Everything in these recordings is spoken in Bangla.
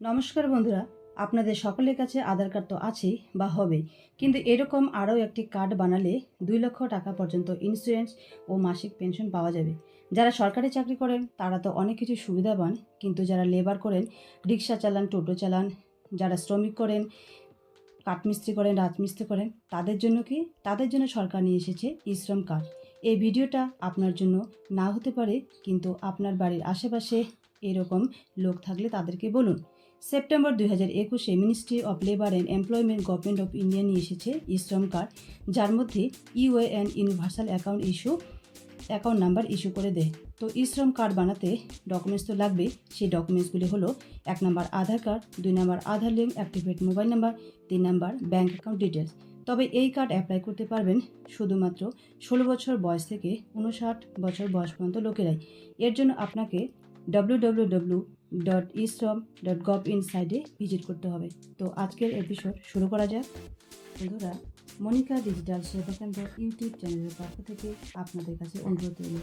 নমস্কার বন্ধুরা, আপনাদের সকলের কাছে আধার কার্ড তো আছেই বা হবে, কিন্তু এরকম আরও একটি কার্ড বানালে দুই লক্ষ টাকা পর্যন্ত ইন্স্যুরেন্স ও মাসিক পেনশন পাওয়া যাবে। যারা সরকারি চাকরি করেন, তারা তো অনেক কিছু সুবিধা পান, কিন্তু যারা লেবার করেন, রিক্সা চালান, টোটো চালান, যারা শ্রমিক করেন, কাঠমিস্ত্রি করেন, রাজমিস্ত্রি করেন, তাদের জন্য কি? তাদের জন্য সরকার নিয়ে এসেছে ইশ্রম কার্ড এই ভিডিওটা আপনার জন্য না হতে পারে, কিন্তু আপনার বাড়ির আশেপাশে এরকম লোক থাকলে তাদেরকে বলুন। সেপ্টেম্বর দুই হাজার একুশে ministry of labour and employment government of India নিয়ে এসেছে ইশ্রম কার্ড, যার মধ্যে UAN universal account issue, account number issue করে দেয়। তো ইশ্রম কার্ড বানাতে ডকুমেন্টস তো লাগবে, সেই ডকুমেন্টসগুলি হলো এক নম্বর আধার কার্ড, দুই number Aadhaar link, activate mobile number, তিন নম্বর ব্যাঙ্ক অ্যাকাউন্ট ডিটেলস তবে এই কার্ড অ্যাপ্লাই করতে পারবেন শুধুমাত্র ষোলো বছর বয়স থেকে উনষাট বছর বয়স পর্যন্ত লোকেরাই। এর জন্য আপনাকে W W W dot eShram dot gov in সাইডে ভিজিট করতে হবে। তো আজকের এপিসোড শুরু করা যাক। বন্ধুরা, মনিকা ডিজিটাল সেবা কেন্দ্র ইউটিউব চ্যানেলের পক্ষ থেকে আপনাদের কাছে অনুরোধ রইল।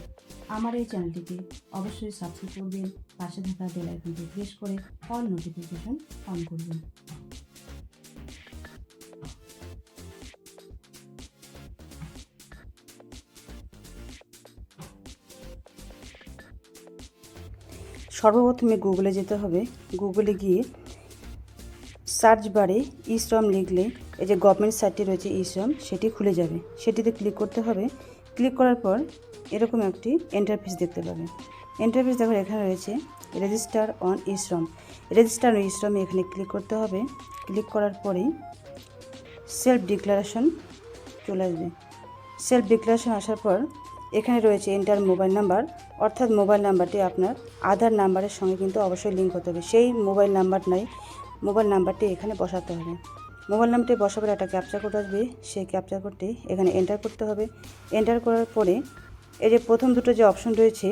আমার এই চ্যানেলটিকে অবশ্যই সাবস্ক্রাইব করবেন, পাশে থাকা বেল আইকনটি প্রেস করে অল নোটিফিকেশন অন করবেন। সর্বপ্রথমে গুগলে যেতে হবে। গুগলে গিয়ে সার্চ বারে ই শ্রম লিখলে এই যে গভর্নমেন্ট সাইটটি রয়েছে ই শ্রম সেটি খুলে যাবে। সেটিতে ক্লিক করতে হবে। ক্লিক করার পর এরকম একটি এন্টারফেস দেখতে পাবে। এন্টারফেস দেখো এখানে রয়েছে রেজিস্টার অন ই শ্রম রেজিস্টার অন শ্রমে এখানে ক্লিক করতে হবে। ক্লিক করার পরে সেলফ ডিক্লারেশন চলে আসবে। সেলফ ডিক্লারেশন আসার পর এখানে রয়েছে এন্টার মোবাইল নাম্বার অর্থাৎ মোবাইল নাম্বারটি আপনার আধার নাম্বারের সঙ্গে কিন্তু অবশ্যই লিঙ্ক হতে হবে। সেই মোবাইল নাম্বার নাই মোবাইল নাম্বারটি এখানে বসাতে হবে। মোবাইল নাম্বারটি বসাবার একটা ক্যাপচার কোড আসবে, সেই ক্যাপচার কোডটি এখানে এন্টার করতে হবে। এন্টার করার পরে এই যে প্রথম দুটো যে অপশন রয়েছে,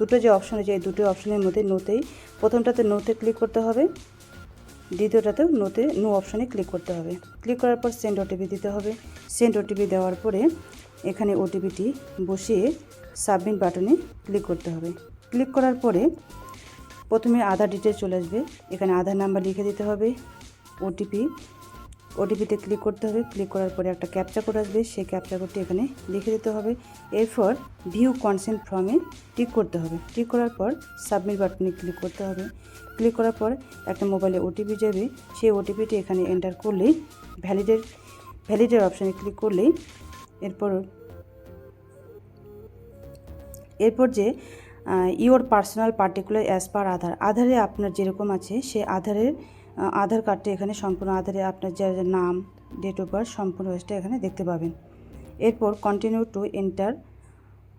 দুটো যে অপশন রয়েছে, এই দুটো অপশনের মধ্যে নোতেই প্রথমটাতে নোতে ক্লিক করতে হবে। দ্বিতীয়টাতেও নোতে নো অপশনে ক্লিক করতে হবে। ক্লিক করার পর সেন্ড ওটিপি দিতে হবে। সেন্ড ওটিপি দেওয়ার পরে এখানে ওটিপিটি বসিয়ে সাবমিট বাটনে ক্লিক করতে হবে। ক্লিক করার পরে প্রথমে আধার ডিটেলস চলে আসবে। এখানে আধার নাম্বার লিখে দিতে হবে ওটিপি ওটিপিতে ক্লিক করতে হবে। ক্লিক করার পরে একটা ক্যাপচা কোড আসবে। সেই ক্যাপচা কোডটি এখানে লিখে দিতে হবে। এরপর ভিউ কনসেন্ট ফর্মে টিক করতে হবে। টিক করার পর সাবমিট বাটনে ক্লিক করতে হবে। ক্লিক করার পর একটা মোবাইলে ওটিপি যাবে। সেই ওটিপিটি এখানে এন্টার করলেই ভ্যালিডের ভ্যালিডের অপশানে ক্লিক করলেই এরপর এরপর যে your personal particular as per Aadhaar আধারে আপনার যেরকম আছে, সে আধারের আধার কার্ডটি এখানে সম্পূর্ণ আধারে আপনার যা যা নাম ডেট অফ বার্থ সম্পূর্ণ হয়েছে এখানে দেখতে পাবেন। এরপর continue to enter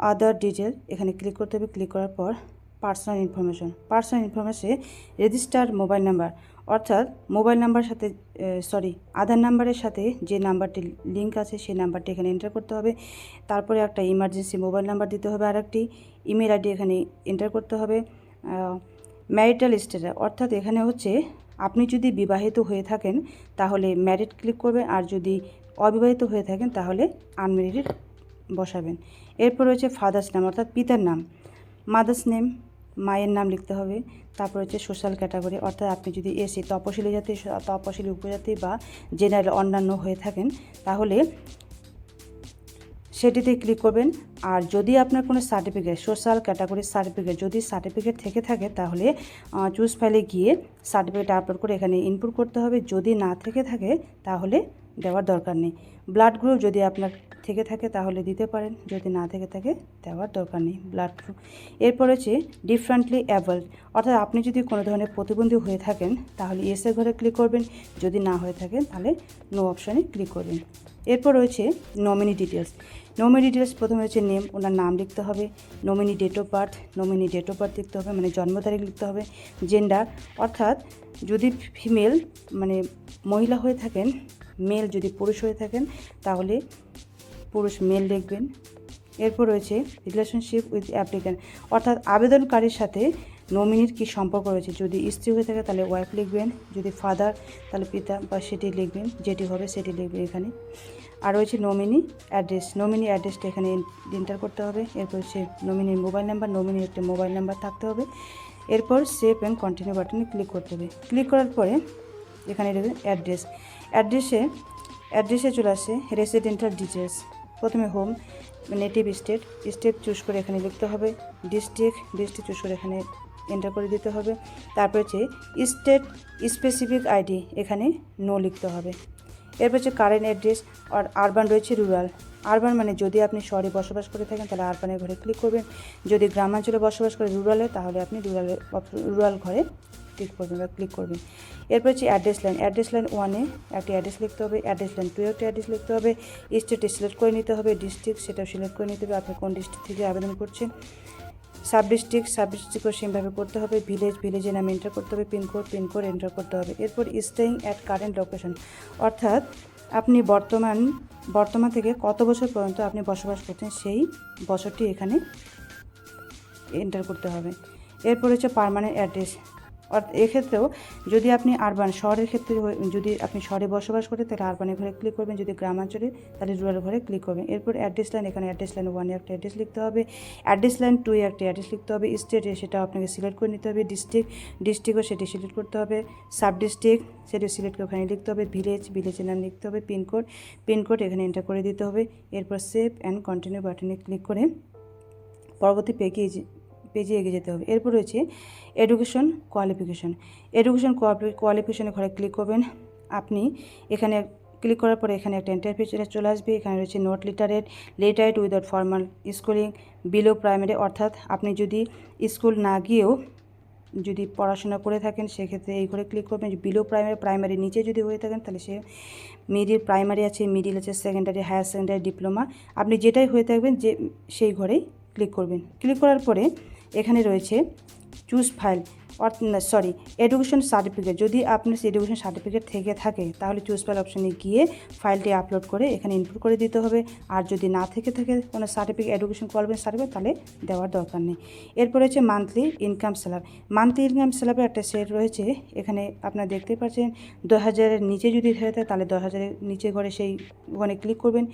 other detail এখানে ক্লিক করতে হবে ক্লিক করার পর পার্সোনাল ইনফরমেশন পার্সোনাল ইনফরমেশনে রেজিস্টার মোবাইল নাম্বার অর্থাৎ মোবাইল নাম্বার সাথে সরি আধার নাম্বারের সাথে যে নাম্বারটি লিঙ্ক আছে সেই নাম্বারটি এখানে এন্টার করতে হবে। তারপরে একটা ইমার্জেন্সি মোবাইল নাম্বার দিতে হবে আর একটি ইমেল আইডি এখানে এন্টার করতে হবে। ম্যারিটাল স্টেটাস অর্থাৎ এখানে হচ্ছে আপনি যদি বিবাহিত হয়ে থাকেন তাহলে ম্যারিড ক্লিক করবেন, আর যদি অবিবাহিত হয়ে থাকেন তাহলে আনম্যারিড বসাবেন। এরপর রয়েছে ফাদার্স নাম অর্থাৎ পিতার নাম। মাদার্স নেম মায়ের নাম লিখতে হবে। তারপর হচ্ছে সোশ্যাল ক্যাটাগরি অর্থাৎ আপনি যদি এসি তপশিলি জাতি, তপশিলি উপজাতি বা জেনারেল অন্যান্য হয়ে থাকেন, তাহলে সেটিতে ক্লিক করবেন। আর যদি আপনার কোনো সার্টিফিকেট সোশ্যাল ক্যাটাগরির সার্টিফিকেট যদি সার্টিফিকেট থেকে থাকে, তাহলে চুজ ফাইলে গিয়ে সার্টিফিকেট আপলোড করে এখানে ইনপুট করতে হবে। যদি না থেকে থাকে, তাহলে দেওয়ার দরকার নেই। ব্লাড গ্রুপ যদি আপনার থেকে থাকে তাহলে দিতে পারেন, যদি না থেকে থাকে দেওয়ার দরকার নেই ব্লাড গ্রুপ এরপর হচ্ছে ডিফারেন্টলি অ্যাবল্ড অর্থাৎ আপনি যদি কোনো ধরনের প্রতিবন্ধী হয়ে থাকেন, তাহলে এসে ঘরে ক্লিক করবেন। যদি না হয়ে থাকেন, তাহলে নো অপশানে ক্লিক করবেন। এরপর রয়েছে নমিনি ডিটেলস নমিনি ডিটেলস প্রথমে হচ্ছে নেম ওনার নাম লিখতে হবে। Nominee date of birth nominee date of birth লিখতে হবে মানে জন্ম তারিখ লিখতে হবে। জেন্ডার অর্থাৎ যদি ফিমেল মানে মহিলা হয়ে থাকেন মেল যদি পুরুষ হয়ে থাকেন, তাহলে পুরুষ মেল লিখবেন এরপর রয়েছে রিলেশনশিপ উইথ অ্যাপ্লিক্যান্ট অর্থাৎ আবেদনকারীর সাথে নমিনির কী সম্পর্ক রয়েছে? যদি স্ত্রী হয়ে থাকে, তাহলে ওয়াইফ লিখবেন। যদি ফাদার তাহলে পিতা বা সেটি লিখবেন। যেটি হবে, সেটি লিখবেন এখানে। আর রয়েছে নমিনি অ্যাড্রেস নমিনি অ্যাড্রেসটা এখানে এন্টার করতে হবে। এরপর হচ্ছে নমিনির মোবাইল নাম্বার নমিনির একটা মোবাইল নাম্বার থাকতে হবে। এরপর সেভ অ্যান্ড কন্টিনিউ বাটনে ক্লিক করতে হবে। ক্লিক করার পরে এখানে রয়েছে অ্যাড্রেস অ্যাড্রেসে অ্যাড্রেসে চলে আসে রেসিডেন্টাল ডিটেলস প্রথমে home native state state choose করে এখানে লিখতে হবে। ডিস্ট্রিক্ট ডিস্ট্রিক্ট চুজ করে এখানে এন্টার করে দিতে হবে। তারপর হচ্ছে স্টেট স্পেসিফিক আইডি এখানে নো লিখতে হবে। এরপর হচ্ছে কারেন্ট অ্যাড্রেস আর আরবান রয়েছে রুরাল আরবান মানে যদি আপনি শহরে বসবাস করে থাকেন, তাহলে আরবানের ঘরে ক্লিক করবেন। যদি গ্রামাঞ্চলে বসবাস করে রুরালে তাহলে আপনি রুরালে রুরাল ঘরে ক্লিক করবেন বা ক্লিক করবেন। এরপর হচ্ছে অ্যাড্রেস লাইন অ্যাড্রেস লাইন ওয়ানে একটি অ্যাড্রেস লিখতে হবে। অ্যাড্রেস লাইন টু একটি অ্যাড্রেস লিখতে হবে। স্টেটে সিলেক্ট করে নিতে হবে। ডিস্ট্রিক্ট সেটাও সিলেক্ট করে নিতে হবে। আপনি কোন ডিস্ট্রিক্ট থেকে আবেদন করছেন? সাব ডিস্ট্রিক্ট সাব ডিস্ট্রিক্টও সেমভাবে করতে হবে। ভিলেজ ভিলেজের নাম এন্টার করতে হবে। পিনকোড পিনকোড এন্টার করতে হবে। এরপর স্টেইং অ্যাট কারেন্ট লোকেশন অর্থাৎ আপনি বর্তমান বর্তমান থেকে কত বছর পর্যন্ত আপনি বসবাস করছেন, সেই বছরটি এখানে এন্টার করতে হবে। এরপর হচ্ছে পার্মানেন্ট অ্যাড্রেস এক্ষেত্রেও যদি আপনি আরবান শহরের ক্ষেত্রে যদি আপনি শহরে বসবাস করেন, তাহলে আরবানের ঘরে ক্লিক করবেন। যদি গ্রামাঞ্চলে, তাহলে রুরাল ঘরে ক্লিক করবেন। এরপর অ্যাড্রেস লাইন এখানে অ্যাড্রেস লাইন ওয়ানে একটা অ্যাড্রেস লিখতে হবে। অ্যাড্রেস লাইন টু একটা অ্যাড্রেস লিখতে হবে। স্টেটে সেটা আপনাকে সিলেক্ট করে নিতে হবে। ডিস্ট্রিক্ট ডিস্ট্রিক্টও সেটি সিলেক্ট করতে হবে। সাব ডিস্ট্রিক্ট সেটি সিলেক্ট করে ওখানে লিখতে হবে। ভিলেজ ভিলেজের নাম লিখতে হবে। পিনকোড পিনকোড এখানে এন্টার করে দিতে হবে। এরপর সেভ অ্যান্ড কন্টিনিউ বাটনে ক্লিক করে পরবর্তী পেজে পেজে এগিয়ে যেতে হবে। এরপর রয়েছে এডুকেশন কোয়ালিফিকেশন এডুকেশন কোয়ালিফিকেশনে ঘরে ক্লিক করবেন। আপনি এখানে ক্লিক করার পরে এখানে একটা ইন্টারফেস চলে আসবে। এখানে রয়েছে not literate literate without formal schooling below primary অর্থাৎ আপনি যদি স্কুল না গিয়েও যদি পড়াশোনা করে থাকেন সেক্ষেত্রে এই ঘরে ক্লিক করবেন। বিলো প্রাইমারি প্রাইমারি নিচে যদি হয়ে থাকেন তাহলে সে মিডিল প্রাইমারি আছে মিডিল আছে সেকেন্ডারি হায়ার সেকেন্ডারি ডিপ্লোমা আপনি যেটাই হয়ে থাকবেন যে সেই ঘরেই ক্লিক করবেন। ক্লিক করার পরে এখানে রয়েছে choose file sorry education certificate যদি আপনার এডুকেশন সার্টিফিকেট থেকে থাকে, তাহলে চুজ ফাইল অপশানে গিয়ে ফাইলটি আপলোড করে এখানে ইনপুট করে দিতে হবে। আর যদি না থেকে থাকে কোনো সার্টিফিকেট এডুকেশন কোয়ালিফিকেশন সার্টিফিকেট তাহলে দেওয়ার দরকার নেই। এরপর হচ্ছে monthly income slab monthly income স্ল্যাবের একটা সেট রয়েছে, এখানে আপনারা দেখতে পাচ্ছেন, দশ হাজারের নিচে যদি থাকে, তাহলে দশ হাজারের নিচে করে সেই ওখানে ক্লিক করবেন।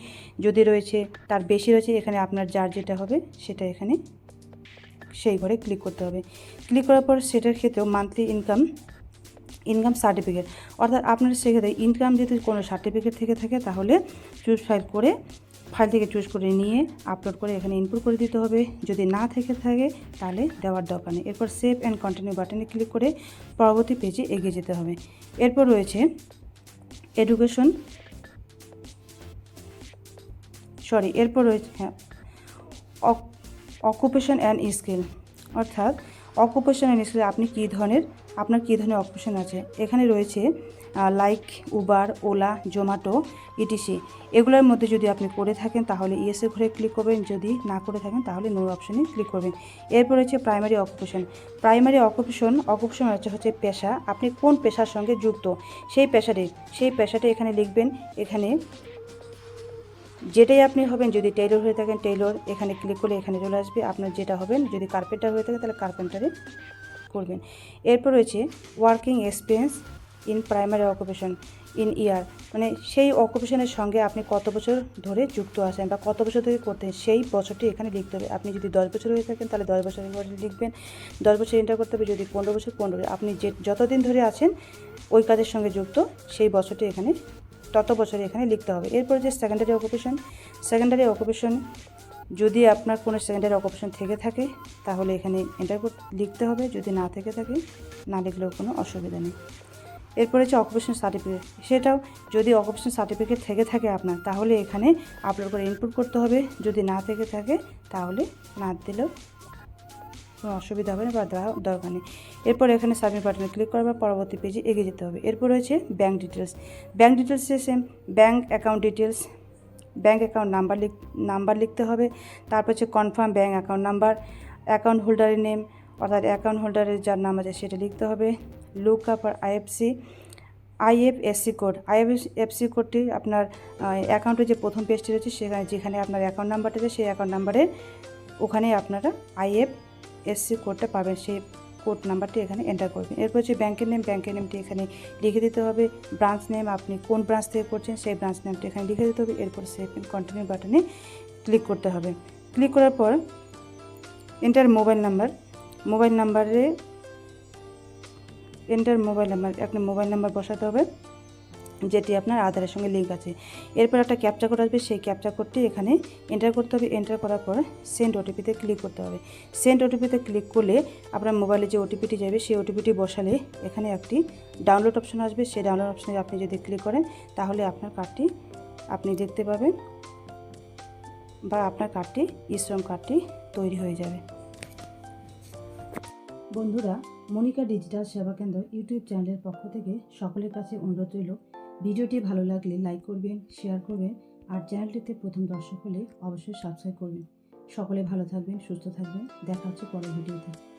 যদি রয়েছে, তার বেশি রয়েছে, এখানে আপনার যার যেটা হবে, সেটা এখানে সেই ঘরে ক্লিক করতে হবে। ক্লিক করার পর সেটার ক্ষেত্রেও মান্থলি ইনকাম ইনকাম সার্টিফিকেট অর্থাৎ আপনার সেক্ষেত্রে ইনকাম যদি কোনো সার্টিফিকেট থেকে থাকে, তাহলে চুজ ফাইল করে ফাইল থেকে চুজ করে নিয়ে আপলোড করে এখানে ইনপুট করে দিতে হবে। যদি না থেকে থাকে, তাহলে দেওয়ার দরকার নেই। এরপর সেভ অ্যান্ড কন্টিনিউ বাটনে ক্লিক করে পরবর্তী পেজে এগিয়ে যেতে হবে। এরপর রয়েছে এডুকেশন সরি এরপর রয়েছে হ্যাঁ অকুপেশন অ্যান্ড স্কিল অর্থাৎ অকুপেশন অ্যান্ড স্কিল আপনি কী ধরনের, আপনার কী ধরনের অকুপেশন আছে? এখানে রয়েছে like Uber Ola Zomato ETC এগুলোর মধ্যে যদি আপনি করে থাকেন তাহলে ইএসএ ঘরে ক্লিক করবেন, যদি না করে থাকেন তাহলে নো অপশনে ক্লিক করবেন। এরপর হচ্ছে primary occupation primary occupation occupation হচ্ছে হচ্ছে পেশা। আপনি কোন পেশার সঙ্গে যুক্ত? সেই পেশাটি সেই পেশাটি এখানে লিখবেন। এখানে যেটাই আপনি হবেন, যদি টেইলর হয়ে থাকেন টেইলর এখানে ক্লিক করলে এখানে চলে আসবে। আপনার যেটা হবেন, যদি কার্পেন্টার হয়ে থাকে তাহলে কার্পেন্টারে করবেন। এরপর রয়েছে working experience in primary occupation in year মানে সেই অকুপেশনের সঙ্গে আপনি কত বছর ধরে যুক্ত আছেন বা কত বছর ধরে করতেন সেই বছরটি এখানে লিখতে হবে। আপনি যদি দশ বছর হয়ে থাকেন, তাহলে দশ বছরের পরে লিখবেন। দশ বছর এন্টার করতে হবে, যদি পনেরো বছর, পনেরো। আপনি যে যতদিন ধরে আছেন, ওই কাজের সঙ্গে যুক্ত, সেই বছরটি এখানে তত বছরে এখানে লিখতে হবে। এরপর যে সেকেন্ডারি অকুপেশন সেকেন্ডারি অকুপেশন যদি আপনার কোনো সেকেন্ডারি অকুপেশন থেকে থাকে, তাহলে এখানে এন্টার লিখতে হবে। যদি না থেকে থাকে, না লিখলেও কোনো অসুবিধা নেই। এরপরে হচ্ছে অকুপেশন সার্টিফিকেট সেটাও যদি অকুপেশন সার্টিফিকেট থেকে থাকে আপনার, তাহলে এখানে আপলোড করে ইনপুট করতে হবে। যদি না থেকে থাকে, তাহলে না দিলেও কোনো অসুবিধা হবে না বা দেওয়া দরকার নেই। এরপর এখানে সাবমিট বাটনে ক্লিক করার পর পরবর্তী পেজে এগিয়ে যেতে হবে। এরপর রয়েছে ব্যাঙ্ক ডিটেলস ব্যাঙ্ক ডিটেলসে same bank account details bank account number লিখ নাম্বার লিখতে হবে। তারপর হচ্ছে confirm bank account number account হোল্ডারের নেম অর্থাৎ অ্যাকাউন্ট হোল্ডারের যার নাম আছে সেটা লিখতে হবে। লুক আপ আর আইএফসি আইএফএসসি কোড আইএফএসসি কোডটি আপনার অ্যাকাউন্টের যে প্রথম পেজটি রয়েছে, সেখানে, যেখানে আপনার অ্যাকাউন্ট নাম্বারটা আছে, সেই অ্যাকাউন্ট নাম্বারে ওখানে আপনারা আইএফ এসসি কোডটা পাবেন, সেই কোড নাম্বারটি এখানে এন্টার করবেন এরপর যে ব্যাংকের নেম ব্যাংকের নেমটি এখানে লিখে দিতে হবে। ব্রাঞ্চ নেম আপনি কোন ব্রাঞ্চ থেকে করছেন, সেই ব্রাঞ্চ নেমটি এখানে লিখে দিতে হবে। এরপর সেভ কন্টিনিউ বাটনে ক্লিক করতে হবে। ক্লিক করার পর এন্টার মোবাইল নাম্বার মোবাইল নাম্বারে এন্টার মোবাইল নাম্বার একটা মোবাইল নাম্বার বসাতে হবে। যেটি আপনার আধারের সঙ্গে লিঙ্ক আছে। এরপর একটা ক্যাপচা কোড আসবে, সেই ক্যাপচা কোডটি এখানে এন্টার করতে হবে। এন্টার করার পর সেন্ড ওটিপিতে ক্লিক করতে হবে। সেন্ড ওটিপিতে ক্লিক করলে আপনার মোবাইলে যে ওটিপিটি যাবে, সেই ওটিপিটি বসালে এখানে একটি ডাউনলোড অপশন আসবে। সেই ডাউনলোড অপশনে আপনি যদি ক্লিক করেন, তাহলে আপনার কার্ডটি আপনি দেখতে পাবেন বা আপনার কার্ডটি ইশ্রম কার্ডটি তৈরি হয়ে যাবে। বন্ধুরা, মনিকা ডিজিটাল সেবা কেন্দ্র ইউটিউব চ্যানেলের পক্ষ থেকে সকলের কাছে অনুরোধ রইল। ভিডিওটি ভালো লাগলে লাইক করবেন, শেয়ার করবেন, আর চ্যানেলটিতে প্রথম দর্শক হলে অবশ্যই সাবস্ক্রাইব করবেন। সকলে ভালো থাকবেন, সুস্থ থাকবেন। দেখা হচ্ছে পরের ভিডিওতে।